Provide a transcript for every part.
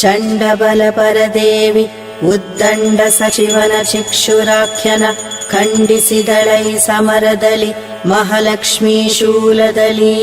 ಚಂಡಬಲಪರದೇವಿ ಉದ್ದಂಡ ಸಚಿವನ ಚಿಕ್ಷುರಾಖ್ಯನ ಖಂಡಿಸಿದಳೈ ಸಮರದಲ್ಲಿ ಮಹಾಲಕ್ಷ್ಮೀ ಶೂಲದಲ್ಲಿ.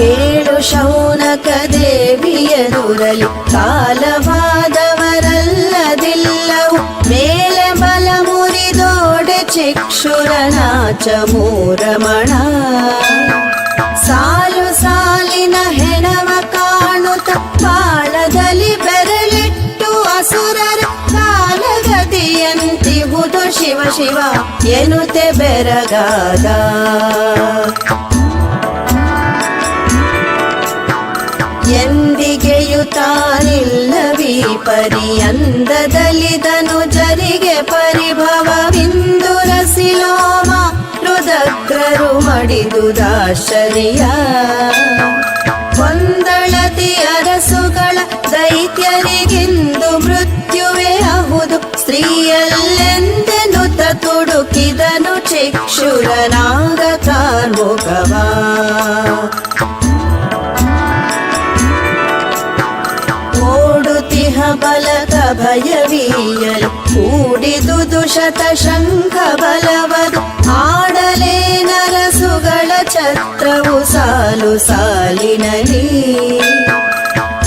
ಕೇಳು ಶೌನಕ ದೇವಿಯದುರಲಿ ಕಾಲವಾದವರಲ್ಲದಿಲ್ಲವು ಮೇಲೆ ಬಲ ಮುರಿದೋಡೆ ಚಿಕ್ಷುರನಾಚ ಮೂರಮಣ. ಸಾಲು ಸಾಲಿನ ಹೆಣವ ಕಾಣುತ್ತ ಪಾಳದಲ್ಲಿ ಬೆರಳಿಟ್ಟು ಅಸುರರ ಕಾಲಗತಿಯಂತಿಹುದು ಶಿವ ಶಿವ ಎನ್ನುತ್ತೆ ಬೆರಗಾದ. ತಾನಿಲ್ಲವೀ ಪರ್ಯಂದದಲಿದನು ಜರಿಗೆ ಪರಿಭವವಿಂದು ರಸಿಲೋಮ ಮಡಿದು ದಾಶರಿಯ ಒಂದಳತಿ ಅರಸುಗಳ ದೈತ್ಯರಿಗಿಂದು ಮೃತ್ಯುವೇ ಅಹುದು. ಸ್ತ್ರೀಯಲ್ಲೆಂದೆನುತ ತುಡುಕಿದನು ಚಿಕ್ಷುರನಾಗ ಕಾರ್ಮುಕವಾ ಬಲಕ ಭಯವೀಯಲು ಕೂಡಿದುದು ಶತ ಶಂಖ ಬಲವದು ಆಡಲೇ ನರಸುಗಳ ಛತ್ರವು ಸಾಲು ಸಾಲಿನಲ್ಲಿ.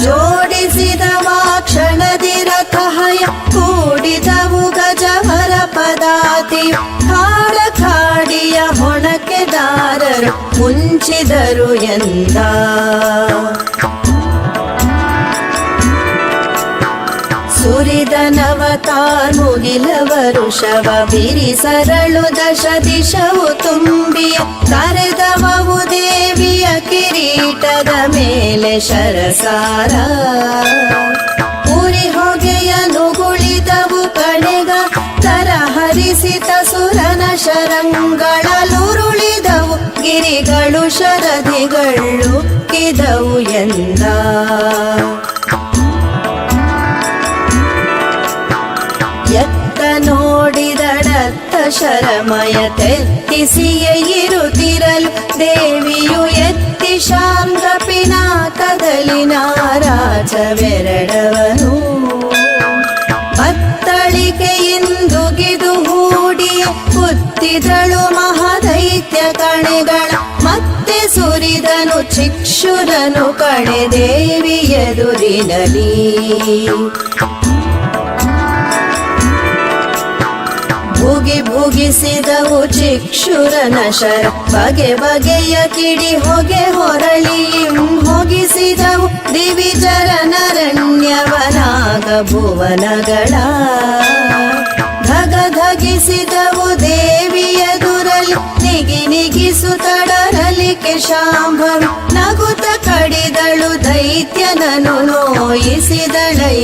ಜೋಡಿಸಿದ ವಾಕ್ಷಣದಿ ರಥಹಯ ಕೂಡಿದವು ಗಜವರ ಪದಾತಿ. ಕಾಡ ಕಾಡಿಯ ಹೊಣಕೆದಾರರು ಮುಂಚಿದರು ಎಂದ. ಸುರಿದನವತಾರ್ ಮುಗಿಲವರು ಶವ ಬಿರಿಸರಳು ದಶ ದಿಶವು ತುಂಬಿಯ ಕರೆದವವು ದೇವಿಯ ಕಿರೀಟದ ಮೇಲೆ ಶರಸಾರ. ಉರಿ ಹೊಗೆಯ ನುಗುಳಿದವು ಕಣೆಗ ತರ ಹರಿಸಿತ ಸುರನ ಶರಂಗಳಲುರುಳಿದವು ಗಿರಿಗಳು ಶರದಿಗಳು ಕಿದವು ಎಂದ. ಶರಮಯ ತೆತ್ತಿಸಿಯಿರುತ್ತಿರಲು ದೇವಿಯು ಎತ್ತಿ ಶಾಂತ ಪಿನಾಕದಲ್ಲಿ ನಾರಾಜವೆರಡವನು ಬತ್ತಳಿಕೆಯಿಂದುಗಿದು ಹೂಡಿ ಕುತ್ತಿದಳು ಮಹಾದೈತ್ಯ ಕಣೆಗಳ ಮತ್ತೆ ಸುರಿದನು ಚಿಕ್ಷುರನು ಕಣೆ ದೇವಿಯದುರಿನಲಿ ಭುಗಿ ಭುಗಿಸಿದವು ಚಿಕ್ಷುರನ ಶರ. ಬಗೆ ಬಗೆಯ ಕಿಡಿ ಹೊಗೆ ಹೊರಳಿ ಹೊಗಿಸಿದವು ದಿವಿಜರನರಣ್ಯವನಾಗ ಭುವನಗಳ. ಧಗ ಧಗಿಸಿದವು ದೇವಿಯ ದುರಲಿ, ನಿಗಿ ನಿಗಿಸುತ್ತಡರಲಿಕೆ ಶಾಂಭವಿ ನಗುತ ಕಡಿದಳು ದೈತ್ಯನನು ನೋಯಿಸಿದಳೈ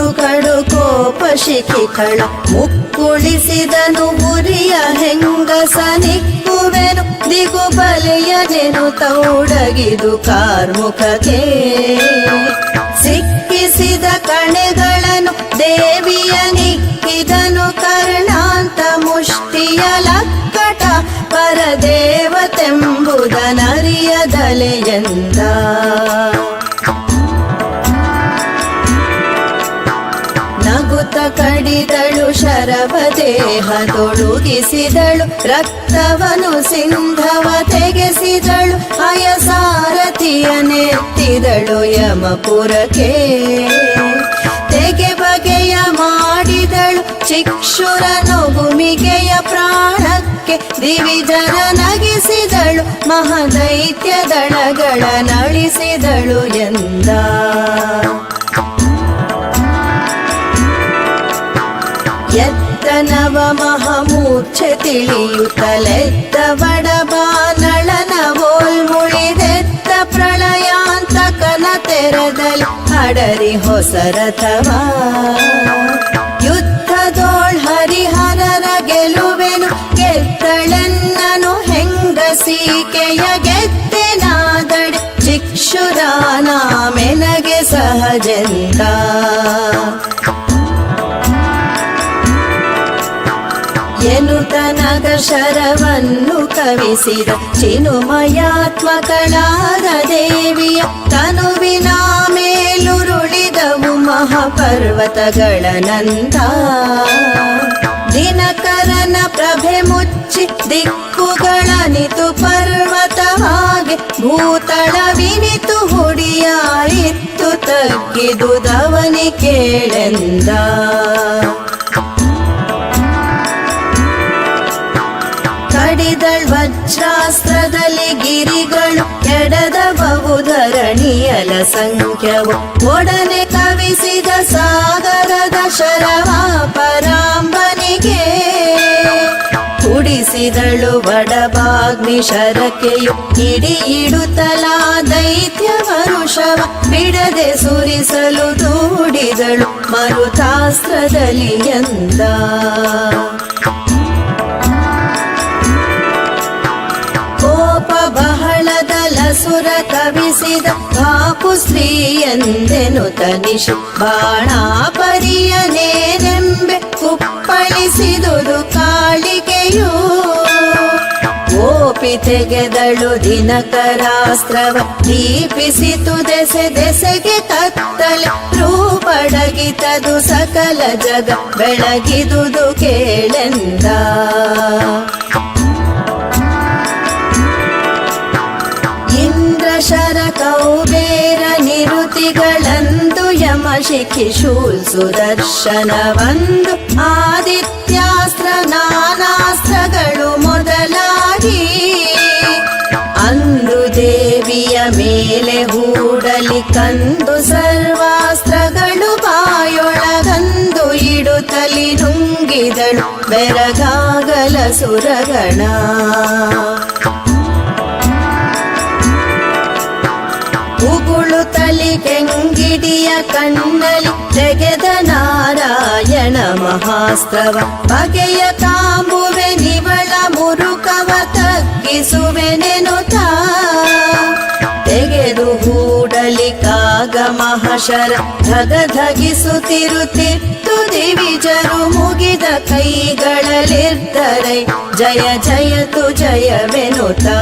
ಮುಕ್ಕಿದುದು ಕಡು ಕೋಪ ಶಿಖಿಕಳ ಮುಕ್ಕುಳಿಸಿದನು ಉರಿಯ ಹೆಂಗಸ ನಿಕ್ಕುವೆನು ದಿಗು ಬಲೆಯನೆನು ತೌಡಗಿದು ಕಾರ್ಮುಖಕ್ಕೆ ಸಿಕ್ಕಿಸಿದ ಕಣೆಗಳನ್ನು ದೇವಿಯ ನಿಕ್ಕಿದನು ಕರ್ಣಾಂತ ಮುಷ್ಟಿಯ ಲಕ್ಕಟ ಪರದೇವತೆಂಬುದನರಿಯದಲೆಯಂದ ಕಡಿದಳು ಶರವ ದೇಹ ತೊಡುಗಿಸಿದಳು ರಕ್ತವನು ಸಿಂಧವ ತೆಗೆಸಿದಳು. ಅಯಸಾರಥಿಯ ನೆತ್ತಿದಳು ಯಮಪುರಕ್ಕೆ. ತೆಗೆ ಬಗೆಯ ಮಾಡಿದಳು ಚಿಕ್ಷುರನು ಭೂಮಿಗೆಯ ಪ್ರಾಣಕ್ಕೆ. ದಿವಿಜರ ನಗಿಸಿದಳು ಮಹದೈತ್ಯ ದಳಗಳ ನಳಿಸಿದಳು ಎಂದ. ಎತ್ತನವಮಹಮೂರ್ಛೆ ತಿಳಿಯುತ್ತಲೆತ್ತ ಒಡಬಾನಳನವೋಲ್ಮುಳಿದೆತ್ತ ಪ್ರಳಯಾಂತಕನ ತೆರೆದಲ್ಲಿ ಹಡರಿ ಹೊಸ ರಥವಾ ಶರವನ್ನು ಕವಿಸಿದ ಚಿನುಮಯಾತ್ಮಕಳಾದ ದೇವಿಯ ತನುವಿನ ಮೇಲುರುಳಿದವು ಮಹಾಪರ್ವತಗಳ ನಂದ. ದಿನಕರನ ಪ್ರಭೆ ಮುಚ್ಚಿ ದಿಕ್ಕುಗಳನಿತು ಪರ್ವತವಾಗಿ ಭೂತಳವಿನಿತು ಹುಡಿಯಾಯಿತ್ತು ತಗ್ಗಿದುದವನಿ ಕೇಳೆಂದ. ಧರಣಿಯಲ ಸಂಖ್ಯವು ಒಡನೆ ಕವಿಸಿದ ಸಾಗರದ ಶರವ ಪರಾಂಬನಿಗೆ. ಕುಡಿಸಿದಳು ಬಡಬಾಗ್ನಿ ಶರಕೆಯು ಇಡಿ ಇಡುತ್ತಲ ದೈತ್ಯ ಮರುಷವ ಬಿಡದೆ ಸುರಿಸಲು ದೂಡಿದಳು ಮರುತಾಸ್ತ್ರದಲ್ಲಿ ಎಂದ. ಕವಿಸಿದ ಕಾಪು ಸ್ತ್ರೀಯಂದೆನು ತನಿಷು. ಬಾಣಾಪರಿಯನೇನೆಂಬೆ ಕುಪ್ಪಳಿಸಿದುದು ಕಾಳಿಗೆಯು. ಓಪಿ ತೆಗೆದಳು ದಿನಕರಾಸ್ತ್ರವ ದೀಪಿಸಿತು ದೆಸೆ ದೆಸೆಗೆ ಕತ್ತಲೆ. ರೂಪಡಗಿತದು ಸಕಲ ಜಗ, ಬೆಳಗಿದುದು ಕೇಳೆಂದ. ಯಮ ಶಿಖಿಶೂಲ್ ಸುದರ್ಶನವಂದು ಆದಿತ್ಯಾಸ್ತ್ರ ನಾನಾಸ್ತ್ರಗಳು ಮೊದಲಾಗಿ. ಅಂದು ದೇವಿಯ ಮೇಲೆ ಹೂಡಲಿ ಕಂದು ಸರ್ವಾಸ್ತ್ರಗಳು ಬಾಯೊಳಗಂದು ಇಡುತ್ತಲಿ ನುಂಗಿದಳು ಬೆರಗಾಗಲ ಸುರಗಣ. ಕೆಂಗಿಡಿಯ ಕಣ್ಣಲಿ ತೆಗೆದ ನಾರಾಯಣ ಮಹಾಸ್ತವ ಬಗೆಯ ಕಾಂಬುವೆ ನಿವಳ ಮುರುಕವ ತಗ್ಗಿಸುವೆನೆನುತ ತೆಗೆದು ಹೂಡಲಿ ಕಾಗ ಮಹಶರ ಧಗ ಧಗಿಸುತ್ತಿರುತ್ತಿತ್ತು ದಿವಿಜರು ಮುಗಿದ ಕೈಗಳಲ್ಲಿರ್ದರೆ ಜಯ ಜಯ ತು ಜಯವೆನುತಾ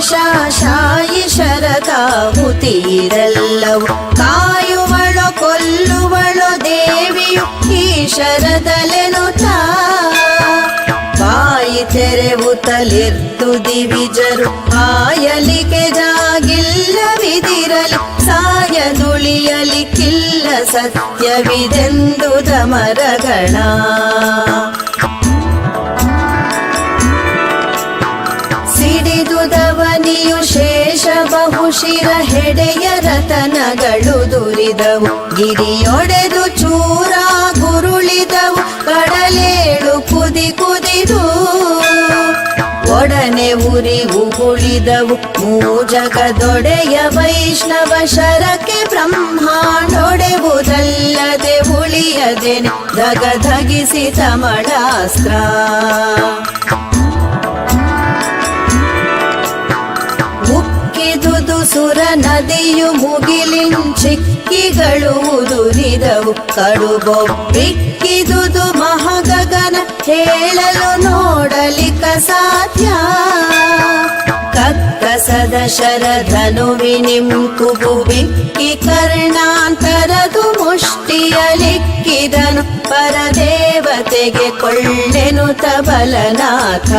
ಶಾಯಿ ಶರದಾಹುತೀರೆಲ್ಲವು ಕಾಯುವಳು, ಕೊಲ್ಲುವಳು ದೇವಿಯು ಈ ಶರದಲೆನುತ ಬಾಯಿ ತಲೆದ್ದು ದಿವಿಜರು ಆಯಲಿಗೆ ಜಾಗಿಲ್ಲವಿದಿರಲಿ ಸಾಯದುಳಿಯಲಿಕ್ಕಿಲ್ಲ ಸತ್ಯವಿದೆಂದು ಮರಗಣ ಬಹುಶಿರ ಹೆಡೆಯ ರತನಗಳು ದುರಿದವು. ಗಿರಿಯೊಡೆದು ಚೂರ ಗುರುಳಿದವು. ಕಡಲೇಳು ಕುದಿ ಕುದಿದು ಒಡನೆ ಉರಿ ಉಗುಳಿದವು ಮೂಜಗದೊಡೆಯ ವೈಷ್ಣವ ಶರಕ್ಕೆ ಬ್ರಹ್ಮಾಂಡೊಡೆವುದಲ್ಲದೆ ಉಳಿಯದೆ ಧಗ ಧಗಿಸಿ ತಮಳಾಸ್ತ್ರ ನದಿಯು ನದಿಯು ಮುಗಿಲಿಂಚಿಕ್ಕಿಗಳು ಉದುರಿದವು. ಕಡುಬೊಬ್ಬಿಕ್ಕಿದುದು ಮಹಗಗನ ಹೇಳಲು ನೋಡಲಿಕ ಸಾಧ್ಯ. ಕಕ್ಕಸದ ಶರಧನುವಿನಿಂಕುಬು ಬಿಕ್ಕಿ ಕರ್ಣಾಂತರದು ಮುಷ್ಟಿಯಲಿಕ್ಕಿದನು. ಪರದೇವತೆಗೆ ಕೊಳ್ಳೆನು ತಬಲನಾಥ.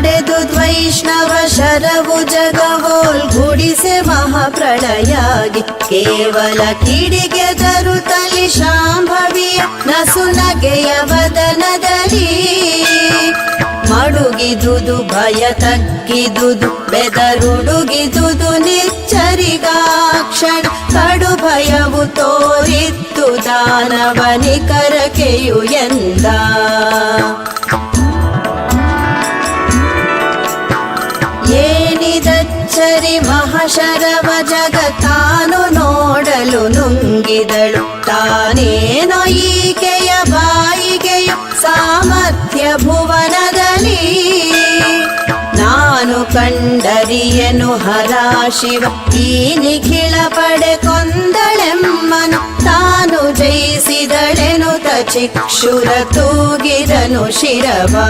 ನಡೆದು ವೈಷ್ಣವ ಶರವು ಜಗವೋಲ್ ಗುಡಿಸೆ ಮಹಾಪ್ರಳಯಾಗಿ. ಕೇವಲ ಕಿಡಿಗೆ ತಲಿ ಶಾಂಭವಿಯ ನಸುನಗೆಯ ವದನದಲ್ಲಿ. ಮಡುಗಿದುದು, ಭಯ ತಗ್ಗಿದುದು, ಬೆದರುಡುಗಿದುದು ನಿಚ್ಚರಿಗಾಕ್ಷಣ ಕಡು ಭಯವು ತೋರಿತ್ತು ದಾನವನಿಕರಕೆಯು ಎಂದ. ಮಹಾಶರವ ಜಗತ್ತಾನು ನೋಡಲು ನುಂಗಿದಳು. ತಾನೇನೋ ಈಕೆಯ ಬಾಯಿಗೆಯ ಸಾಮರ್ಥ್ಯ ಭುವನದಲ್ಲಿ. ನಾನು ಕಂಡರಿಯನು ಹರ ಶಿವ, ಈ ನಿಖಿಳ ಪಡೆ ಕೊಂದಳೆಮ್ಮನು. ತಾನು ಜಯಿಸಿದಳೆನು ಚಿಕ್ಷುರ ತೂಗಿದನು ಶಿರವಾ.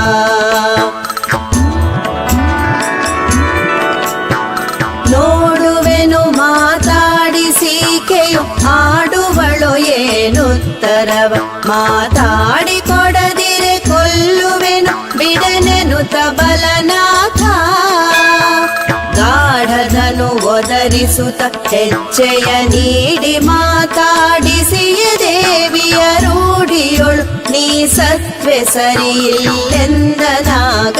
ಏನುತ್ತರವ ಮಾತಾಡಿ ಕೊಡದಿರೆ ಕೊಲ್ಲುವೆನು ಬಿಡನೆನು ತಬಲನಾಥ ಗಾಢದನು ಒದರಿಸುತ್ತ ಹೆಜ್ಜೆಯ ನೀಡಿ ಮಾತಾಡಿಸಿಯ ದೇವಿಯ ರೂಢಿಯೊಳು ನೀ ಸತ್ವೆ ಸರಿಯಿಲ್ಲೆಂದ ನಾಗ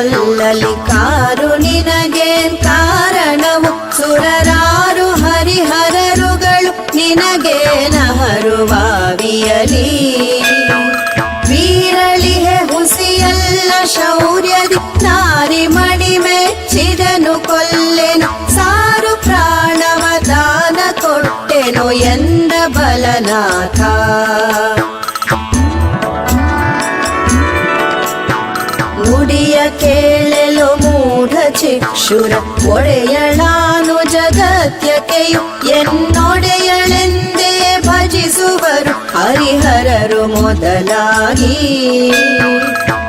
ಕೊಲ್ಲಲಿ ಕಾರು ನಿನಗೆ ಕಾರಣವು? ಸುರರಾರು ಹರಿಹರರುಗಳು ನಿನಗೆ ನಹರು ಬಾವಿಯಲಿ ವೀರಳಿಗೆ ಹುಸಿಯಲ್ಲ ಶೌರ್ಯದಿ ನಾರಿ ಮಣಿ ಮೆಚ್ಚಿದನು ಕೊಲ್ಲೆನು. ಸಾರು ಪ್ರಾಣವ ದಾನ ಕೊಟ್ಟೆನು ಎಂದ ಬಲನಾಥ. ಚಿಕ್ಷುರ ಒಡೆಯಳಾನು ಜಗತ್ಯಕೆಯು ಎನ್ನೊಡೆಯಳೆಂದೇ ಭಜಿಸುವರು. ಹರಿಹರರು ಮೊದಲಾಗಿ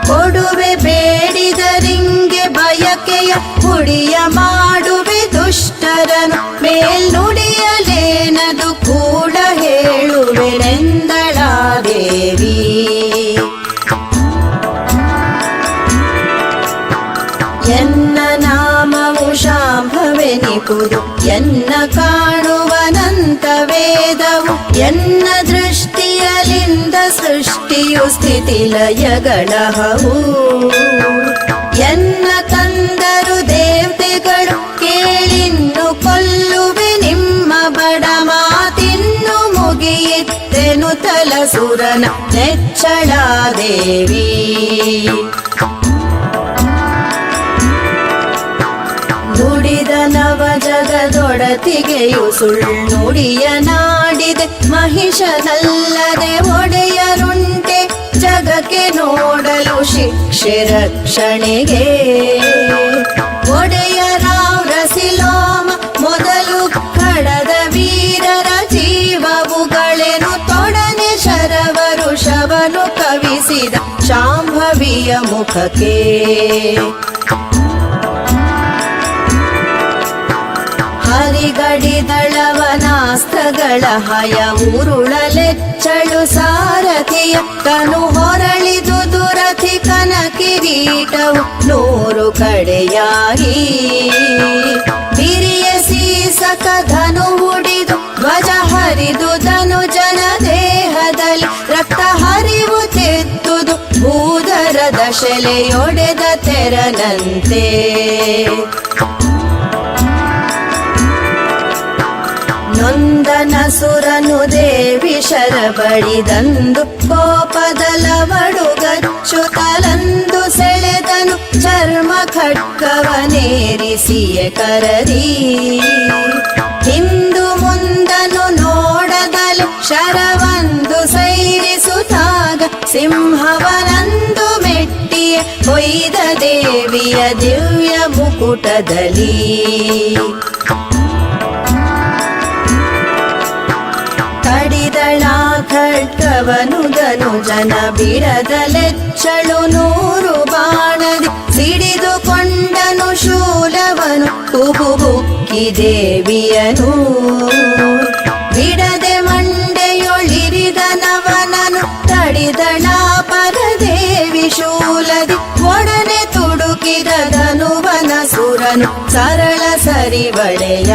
ಕೊಡುವೆ ಬೇಡಿದರಿಂಗೆ ಬಯಕೆಯ ಹುಡಿಯ ಮಾಡುವೆ ದುಷ್ಟರನು ಮೇಲ್ನುಡಿಯಲೇನದು ಕೂಡ ಹೇಳುವೆನೆಂದಳಾ ದೇವಿ. ಶಾಂಭವೆನಿಪುದು ಎನ್ನ ಕಾಣುವನಂತ ವೇದವು, ಎನ್ನ ದೃಷ್ಟಿಯಲಿಂದ ಸೃಷ್ಟಿಯು ಸ್ಥಿತಿಲಯಗಳಹವು ಎನ್ನ ತಂದರು ದೇವತೆಗಳು ಕೇಳಿನ್ನು ಕೊಲ್ಲುವೆ ನಿಮ್ಮ ಬಡ ಮಾತಿನ್ನು ಮುಗಿಯಿತ್ತೆನು ತಲಸುರನ ನೆಚ್ಚಳ ದೇವಿ. ನವ ಜಗದೊಡತಿಗೆಯು ಸುಳ್ಳುಡಿಯ ನಾಡಿದೆ. ಮಹಿಷನಲ್ಲದೆ ಒಡೆಯರುಂಟೆ. ಜಗಕ್ಕೆ ನೋಡಲು ಶಿಕ್ಷೆ ರಕ್ಷಣೆಗೆ. ಒಡೆಯರಾವ್ರಸಿಲೋಮ ಮೊದಲು ಕಡದ ವೀರರ ಜೀವವುಗಳೇನು ತೊಡನೆ ಶರವರು ಶವನು ಕವಿಸಿದ ಶಾಂಭವಿಯ ಮುಖಕ್ಕೆ. ಹರಿಗಡಿದಳವನಾಸ್ತ್ರಗಳ ಹಯ ಉರುಳಲೆಚ್ಚಳು ಸಾರಥಿಯ ತನು ಹೊರಳಿದು ದುರಥಿ ಕನ ಕಿರೀಟವು ನೂರು ಕಡೆಯಾಗಿ. ಸೀಸಕ ಧನು ಹುಡಿದು ಧ್ವಜ ಹರಿದು ಧನು ಜನ ದೇಹದಲ್ಲಿ ರಕ್ತ ಹರಿವು ತೆತ್ತುದು ಭೂದರ ದಶಲೆಯೊಡೆದ ತೆರನಂತೆ. ಸುರನು ದೇವಿ ಶರಬಡಿದಂದು ಕೋಪದಲವಡು ಗಚ್ಚು ತಲಂದು ಸೆಳೆದನು ಚರ್ಮ ಖಡ್ಗವನೇರಿಸಿಯೆ ಕರರಿ. ಹಿಂದು ಮುಂದನು ನೋಡದಲು ಶರವಂದು ಸೈರಿಸುತ್ತಾಗ ಸಿಂಹವನಂದು ಮೆಟ್ಟಿಯ ಹೊಯ್ದ ದೇವಿಯ ದಿವ್ಯ ಮುಕುಟದಲ್ಲಿ. ಖಡ್ಗವನುದನು ಜನ ಬಿಡದಲೆಚ್ಚಳು ನೂರು ಬಾಣದಿ ಸಿಡಿದುಕೊಂಡನು ಶೂಲವನು ಕುಬುಬುಕ್ಕಿ ದೇವಿಯನು. ಬಿಡದೆ ಮಂಡೆಯೊಳಿರಿದ ನವನನು ತಡಿದಳ ಪರದೇವಿ ಶೂಲದಿ ಒಡನೆ ತುಡುಕಿದ ಧನುವನ ಸುರನು ಸರಳ ಸರಿವಳೆಯ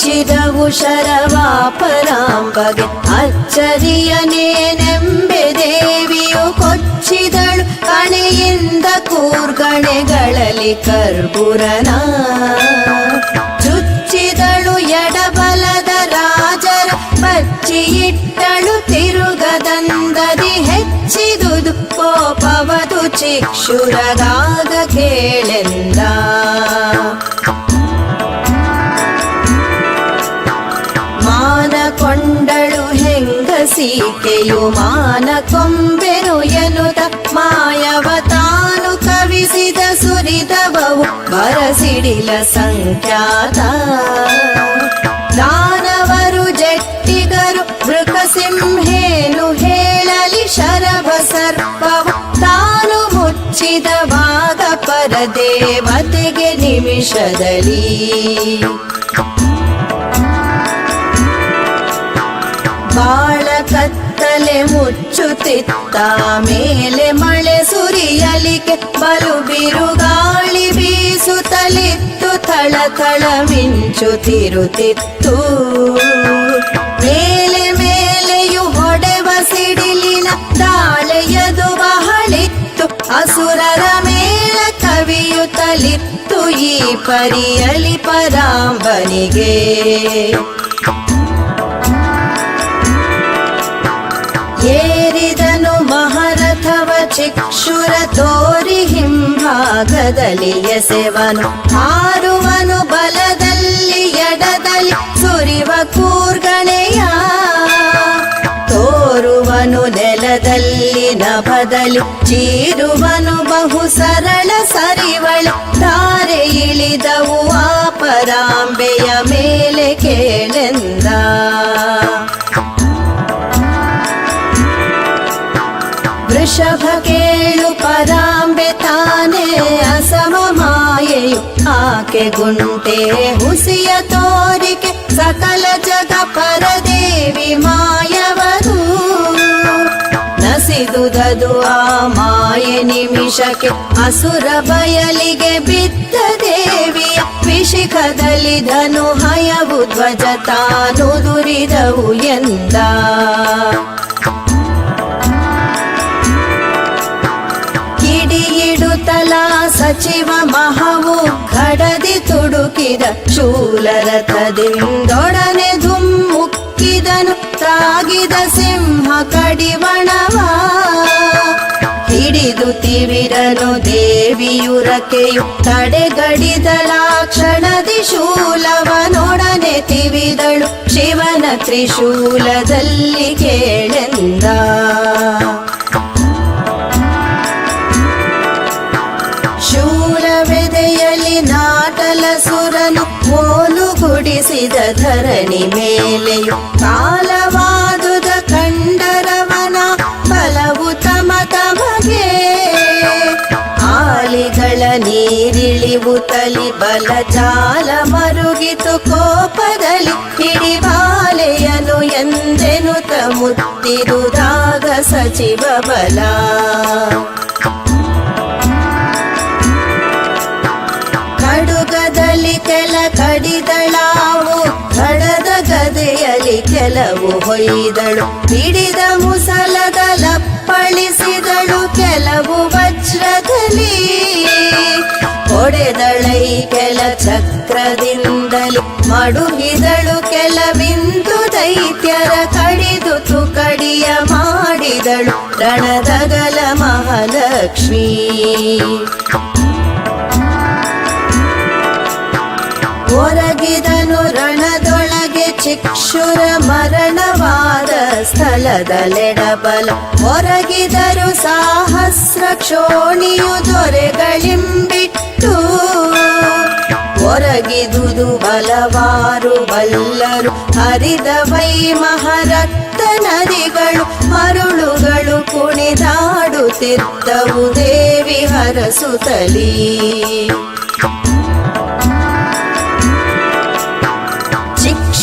ಅಕ್ಷಿರವು ಶರವಾಪರಾಂಬಗೆ ಅಚ್ಚರಿಯನೇನೆಂಬೆ ದೇವಿಯು ಕೊಚ್ಚಿದಳು ಕಣೆಯಿಂದ ಕೂರ್ಗಣೆಗಳಲ್ಲಿ ಕರ್ಪುರನ. ಚುಚ್ಚಿದಳು ಎಡಬಲದ ರಾಜರ ಬಚ್ಚಿಯಿಟ್ಟಳು ತಿರುಗದಂದದಿ ಹೆಚ್ಚಿದುದು ಕೋಪವದು ಚಿಕ್ಷುರರಾಗ ಕೇಳೆಂದ. ಕೊಂಡಳು ಹೆಂಗಸೀಕೆಯು ಮಾನ ಕೊಂಬೆನು ಎನ್ನುತ್ತ ಮಾಯವ ತಾನು ಕವಿಸಿದ ಸುರಿದವವು ಬರಸಿಡಿಲ ಸಂಖ್ಯಾತ. ದಾನವರು ಜಟ್ಟಿಗರು ಮೃಗಸಿಂಹೇನು ಹೇಳಲಿ ಶರಭ ಸರ್ಪವು. ತಾನು ಮುಚ್ಚಿದ ಭಾಗ ಪರದೇವತೆಗೆ ನಿಮಿಷದಲ್ಲಿ. ಬಾಳ ಕತ್ತಲೆ ಮುಚ್ಚುತ್ತಿತ್ತ. ಮೇಲೆ ಮಳೆ ಸುರಿಯಲಿಕೆ ಬಲು ಬಿರುಗಾಳಿ ಬೀಸುತ್ತಲಿತ್ತು. ಥಳ ಥಳ ಮಿಂಚುತ್ತಿರುತ್ತಿತ್ತು ಮೇಲೆ ಮೇಲೆಯು ಹೊಡೆವ ಸಿಡಿಲಿನ ದಾಳೆಯದು ಬಹಳಿತ್ತು ಅಸುರರ ಮೇಳ ಕವಿಯುತ್ತಲಿತ್ತು. ಈ ಪರಿಯಲಿ ಪರಾಂಬನಿಗೆ ಚಿಕ್ಷುರ ತೋರಿ ಹಿಂಭಾಗದಲ್ಲಿ ಎಸೆವನು. ಹಾರುವನು ಬಲದಲ್ಲಿ, ಎಡದಲ್ಲಿ ಸುರಿವ ಕೂರ್ಗಣೆಯ. ತೋರುವನು ನೆಲದಲ್ಲಿ, ನಭದಲ್ಲಿ ಚೀರುವನು ಬಹು ಸರಳ ಸರಿವಳ. ತಾರೆ ಇಳಿದವು ಆ ಪರಾಂಬೆಯ ಮೇಲೆ ಕೇಳೆಂದ. ವೃಷಭ ಕೇಳು ಪರಾಂಬೆ ತಾನೇ ಅಸಮ ಮಾಯೆಯು ಆಕೆ ಗುಂಟೆ ಹುಸಿಯ ತೋರಿಕೆ ಸಕಲ ಜಗ ಪರದೇವಿ ಮಾಯವದು ನಸಿದುದದು ಆ ಮಾಯೆ ನಿಮಿಷಕ್ಕೆ ಅಸುರ ಬಯಲಿಗೆ ಬಿದ್ದ ದೇವಿಯ ವಿಶಿಖದಲ್ಲಿ ಧನು ಹಯವು ಧ್ವಜ ತಾನು ದುರಿದವು ಎಂದ ಸಚಿವ ಮಹಾವು ಘಡದಿ ತುಡುಕಿದ ಶೂಲರಥದಿಂದೊಡನೆ ಧುಮ್ಮುಕ್ಕಿದನು. ತಾಗಿದ ಸಿಂಹ ಕಡಿವಣವ. ಹಿಡಿದು ತಿವಿರನು ದೇವಿಯುರಕೆಯು. ತಡೆಗಡಿದಲಾಕ್ಷಣದಿ ಶೂಲವನೊಡನೆ ತಿವಿದಳು. ಶಿವನ ತ್ರಿಶೂಲದಲ್ಲಿ ಕೇಳೆಂದ. ಗುಡಿಸಿದ ಧರಣಿ ಮೇಲೆ ಕಾಲವಾದುದ ಕಂಡರವನ ಬಲವು ತಮ ತಮಗೆ. ಆಲಿಗಳ ನೀರಿಳಿವು ತಲಿ ಬಲ ಜಾಲ ಮರುಗಿತು ಕೋಪದಲ್ಲಿ ಹಿಡಿಬಾಲೆಯನು ಎಂದೆನು ತಮುತ್ತಿರುದಾಗ ಸಚಿವ ಬಲ. ಗದೆಯಲ್ಲಿ ಕೆಲವು ಹೊಯ್ದಳು. ಹಿಡಿದ ಮುಸಲದ ಲಪ್ಪಳಿಸಿದಳು ಕೆಲವು ವಜ್ರದಲ್ಲಿ ಹೊಡೆದಳೈ ಕೆಲ ಚಕ್ರದಿಂದಲೂ. ಮಡುಗಿದಳು ಕೆಲವಿಂದು ದೈತ್ಯರ ಕಡಿದು ತುಕಡಿಯ ಮಾಡಿದಳು. ರಣದಗಲ ಮಹಾಲಕ್ಷ್ಮಿ. ಹೊರಗಿದನು ಚಿಕ್ಷುರ ಮರಣವಾದ ಸ್ಥಳದಲೆಡಬಲ ಹೊರಗಿದರು ಸಾಹಸ್ರ ಕ್ಷೋಣಿಯು ದೊರೆಗಳಿಂಬಿಟ್ಟು. ಹೊರಗಿದುದು ಬಲವಾರು ಬಲ್ಲರು ಹರಿದ ವೈ ಮಹರಕ್ತ ನದಿಗಳು. ಮರುಳುಗಳು ಕುಣಿದಾಡುತ್ತಿದ್ದವು ದೇವಿ ಹರಸುತ್ತಲೀ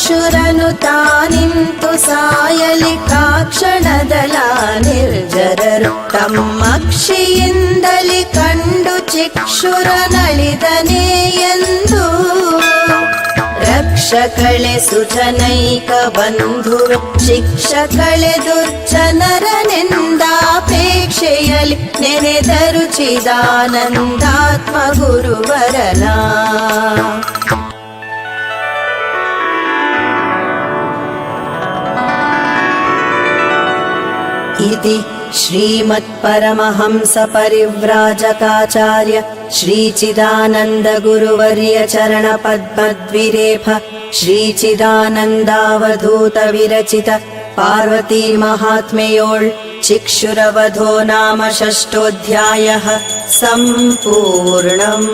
ಚಿಕ್ಷುರನು ತಾನಿಂತು ಸಾಯಲಿ ಕಾಕ್ಷಣದಲ ನಿರ್ಜರರು ತಮ್ಮಕ್ಷಿಯಿಂದಲಿ ಕಂಡು ಚಿಕ್ಷುರ ನಳಿದನೇ ಎಂದು ರಕ್ಷ ರಕ್ಷಕಳೆ ಸುಜನೈಕ ಬಂಧುವೆ ಶಿಕ್ಷಕಳೆ ದುರ್ಜನರನೆಂದಾಪೇಕ್ಷೆಯಲಿ ನೆನೆದರು ಚಿದಾನಂದಾತ್ಮ ಗುರುವರನ इति श्रीमत्परमहंसपरिव्राजकाचार्य श्रीचिदानन्दगुरुवर्य चरणपद्मद्विरेफ श्रीचिदानन्दावधूतविरचित महात्म्ययोळ् चिक्षुरवधो नाम षष्ठोऽध्यायः सम्पूर्णम्